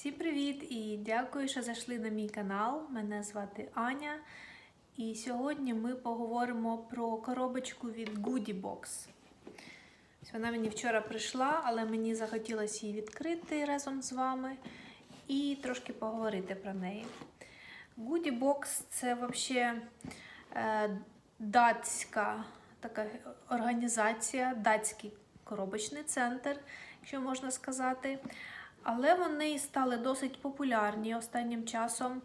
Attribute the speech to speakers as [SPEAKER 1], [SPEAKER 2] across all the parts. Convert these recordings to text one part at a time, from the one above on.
[SPEAKER 1] Всім привіт і дякую, що зайшли на мій канал. Мене звати Аня. І сьогодні ми поговоримо про коробочку від Goodie Box. Вона мені вчора прийшла, але мені захотілося її відкрити разом з вами і трошки поговорити про неї. Goodie Box це взагалі е, датська така організація, датський коробочний центр, якщо можна сказати. Але вони стали досить популярні останнім часом.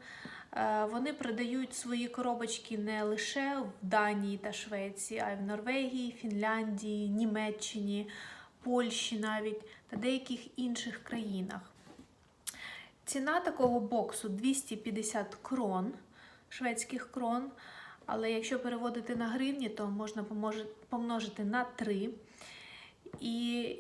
[SPEAKER 1] Е, Вони продають свої коробочки не лише в Данії та Швеції, а й в Норвегії, Фінляндії, Німеччині, Польщі навіть та деяких інших країнах. Ціна такого боксу 250 крон, шведських крон. Але якщо переводити на гривні, то можна помножити на 3. І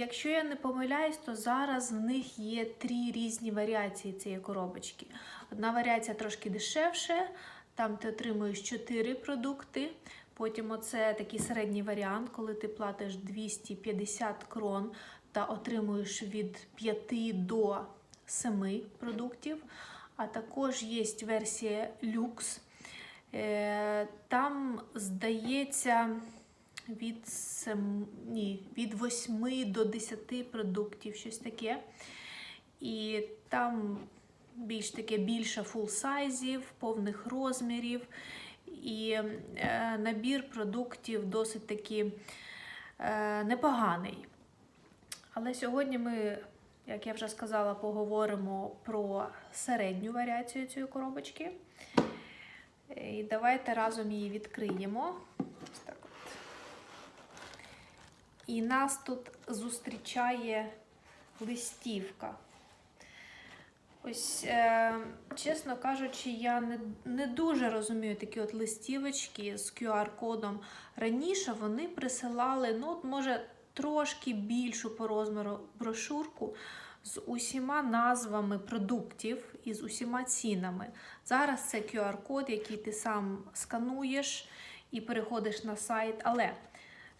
[SPEAKER 1] якщо я не помиляюсь, то зараз в них є три різні варіації цієї коробочки. Одна варіація трошки дешевше, там ти отримуєш 4 продукти. Потім оце такий середній варіант, коли ти платиш 250 крон та отримуєш від 5 до 7 продуктів. А також є версія люкс. Е, Там, здається, від 7, ні, від 8 до 10 продуктів, щось таке. І там більш таке більше фул-сайзів, повних розмірів. І е, набір продуктів досить таки е, непоганий. Але сьогодні ми, як я вже сказала, поговоримо про середню варіацію цієї коробочки. І давайте разом її відкриємо. Ось так от. І нас тут зустрічає листівка. Ось, е, чесно кажучи, я не, не дуже розумію такі от листівочки з QR-кодом. Раніше вони присилали, ну, от, може, трошки більшу по розміру брошурку з усіма назвами продуктів і з усіма цінами. Зараз це QR-код, який ти сам скануєш і переходиш на сайт. Але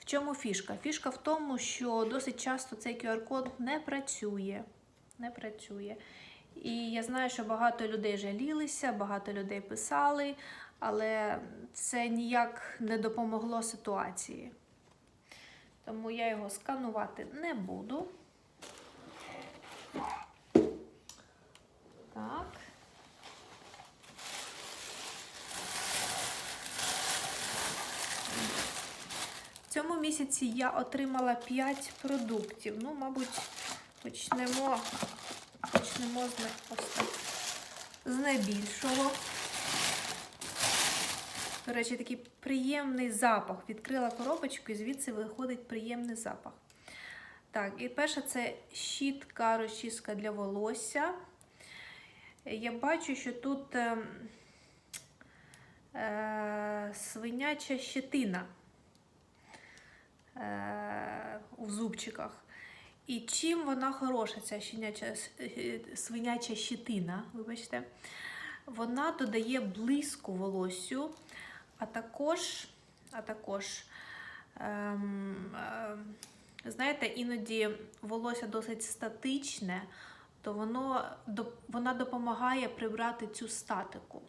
[SPEAKER 1] в чому фішка? Фішка в тому, що досить часто цей QR-код не працює. Не працює. І я знаю, що багато людей жалілися, багато людей писали, але це ніяк не допомогло ситуації. Тому я його сканувати не буду. Так. Цьому місяці я отримала 5 продуктів. Ну, мабуть, почнемо, почнемо з, ось з найбільшого. До речі, такий приємний запах. Відкрила коробочку і звідси виходить приємний запах. Так, і перше це щітка, розчіска для волосся. Я бачу, що тут е, е, свиняча щетина у зубчиках. І чим вона хороша, ця щеняча, е, свиняча щетина, вибачте, вона додає блиску волоссю, а також, а також ем, ем, знаєте, іноді волосся досить статичне, то воно, вона допомагає прибрати цю статику.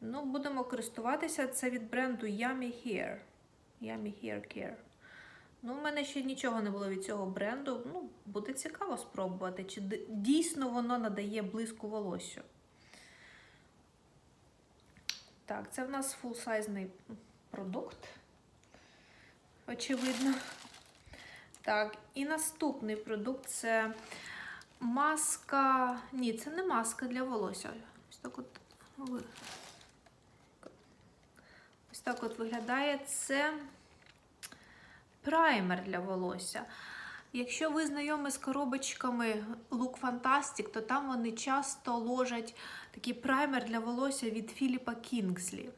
[SPEAKER 1] Ну, будемо користуватися. Це від бренду Yummy Hair. Yummy Hair Care. Ну, у мене ще нічого не було від цього бренду. Ну, буде цікаво спробувати, чи дійсно воно надає блиску волосю. Так, це в нас фулсайзний продукт. Очевидно. Так, і наступний продукт це маска. Ні, це не маска для волосся. Ось так от, так от виглядає. Це праймер для волосся. Якщо ви знайомі з коробочками Look Fantastic, то там вони часто ложать такий праймер для волосся від Філіпа Кінгслі.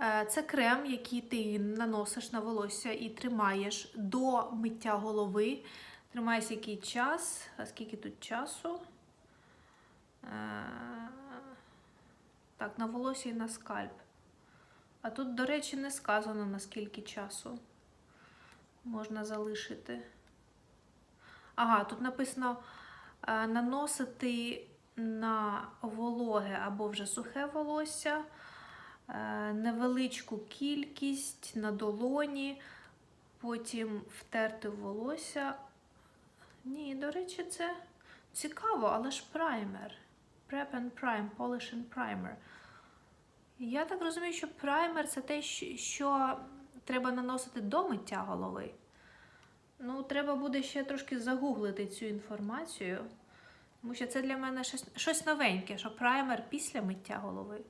[SPEAKER 1] Е, Це крем, який ти наносиш на волосся і тримаєш до миття голови. Тримаєш який час, а скільки тут часу? Е, Так, на волосся і на скальп. А тут, до речі, не сказано наскільки часу можна залишити. Ага, тут написано е, наносити на вологе або вже сухе волосся е, невеличку кількість на долоні, потім втерти волосся. Ні, до речі, це цікаво, але ж праймер. Prep and Prime, Polish and Primer. Я так розумію, що праймер це те, що- треба наносити до миття голови. Ну, треба буде ще трошки загуглити цю інформацію, тому що це для мене щось, щось новеньке, що праймер після миття голови.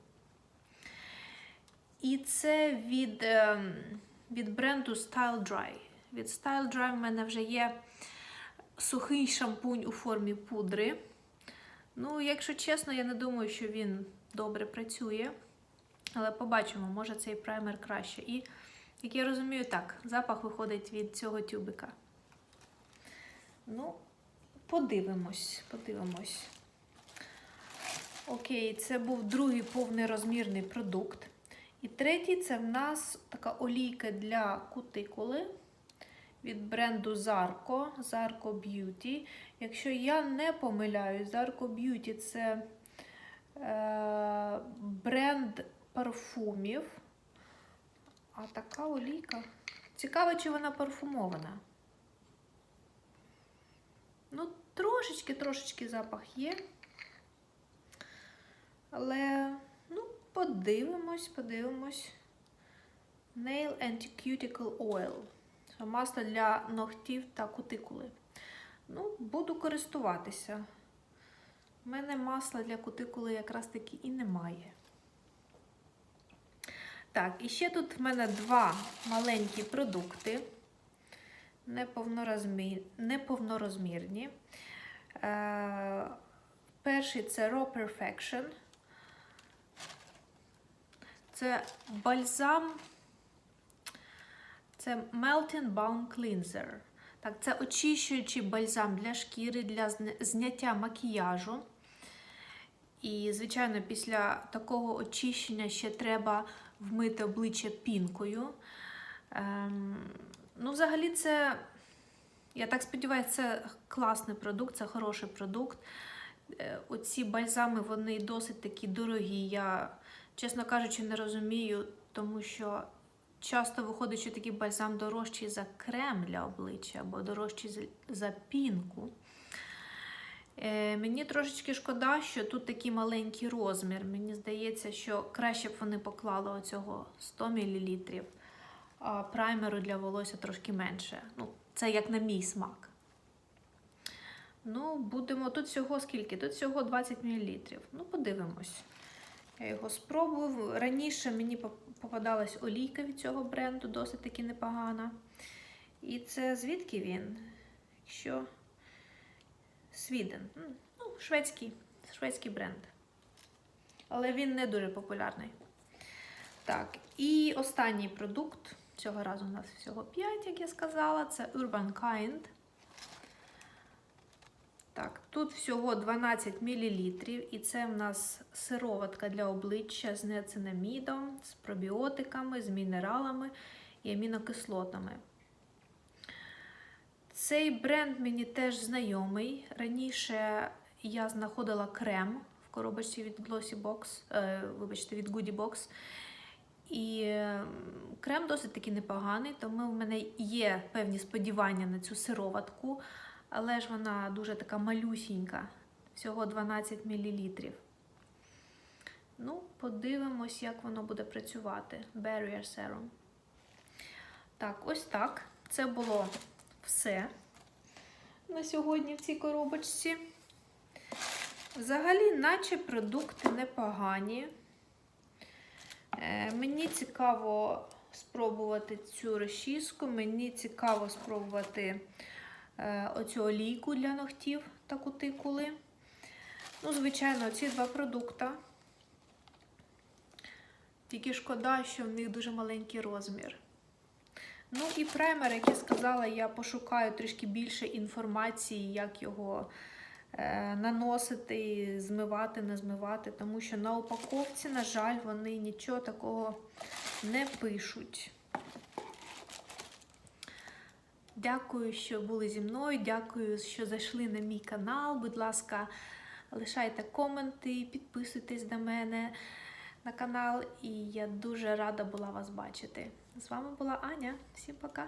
[SPEAKER 1] І це від, ем, від бренду Style Dry. Від Style Dry в мене вже є сухий шампунь у формі пудри. Ну, якщо чесно, я не думаю, що він добре працює. Але побачимо, може цей праймер краще. І, як я розумію, так, запах виходить від цього тюбика. Ну, подивимось, подивимось. Окей, це був другий повнорозмірний продукт. І третій це в нас така олійка для кутикули від бренду Zarko, Zarko Beauty. Якщо я не помиляюсь, Zarko Beauty це е, бренд парфумів. А така олійка. Цікаво, чи вона парфумована. Ну, трошечки, трошечки запах є. Але, ну, подивимось, подивимось. Nail Anti-Cuticle Oil. Це Масло для ногтів та кутикули. Ну, буду користуватися. У мене масла для кутикули якраз таки і немає. Так, і ще тут в мене два маленькі продукти. Неповнорозмір... Неповнорозмірні. Е... Перший це Raw Perfection. Це бальзам. Це Melting Balm Cleanser. Так, це очищуючий бальзам для шкіри, для зняття макіяжу. І, звичайно, після такого очищення ще треба вмити обличчя пінкою. Ем, ну, взагалі, це, я так сподіваюся, це класний продукт, це хороший продукт. Е, Оці бальзами вони досить такі дорогі. Я, чесно кажучи, не розумію, тому що часто виходить, що такий бальзам дорожчий за крем для обличчя або дорожчий за- пінку. Е, мені трошечки шкода, що тут такий маленький розмір. Мені здається, що краще б вони поклали оцього 100 мл, а праймеру для волосся трошки менше. Ну, це як на мій смак. Ну, будемо тут всього скільки? Тут всього 20 мл. Ну, подивимось. Я його спробував. Раніше мені поп- попадалась олійка від цього бренду, досить таки непогана. І це звідки він? Якщо Свіден. Ну, шведський, шведський бренд. Але він не дуже популярний. Так, і останній продукт. Цього разу у нас всього 5, як я сказала, це Urban Kind. Так, тут всього 12 мл, і це в нас сироватка для обличчя з неоцинамідом, з пробіотиками, з мінералами і амінокислотами. Цей бренд мені теж знайомий. Раніше я знаходила крем в коробочці від Glossy Box, е, вибачте, від Goody Box. І крем досить таки непоганий, тому в мене є певні сподівання на цю сироватку, але ж вона дуже така малюсінька, всього 12 мл. Ну, подивимось, як воно буде працювати. Barrier Serum. Так, ось так. Це було все на сьогодні в цій коробочці. Взагалі, наче продукти непогані. Е, мені цікаво спробувати цю розчіску, мені цікаво спробувати е, оцю олійку для ногтів та кутикули. Ну, звичайно, ці два продукти. Тільки шкода, що в них дуже маленький розмір. Ну і праймер, як я сказала, я пошукаю трішки більше інформації, як його е, наносити, змивати, не змивати, тому що на упаковці, на жаль, вони нічого такого не пишуть. Дякую, що були зі мною. Дякую, що зайшли на мій канал. Будь ласка, лишайте коменти, підписуйтесь до мене на канал. І я дуже рада була вас бачити. З вами була Аня. Всім пока!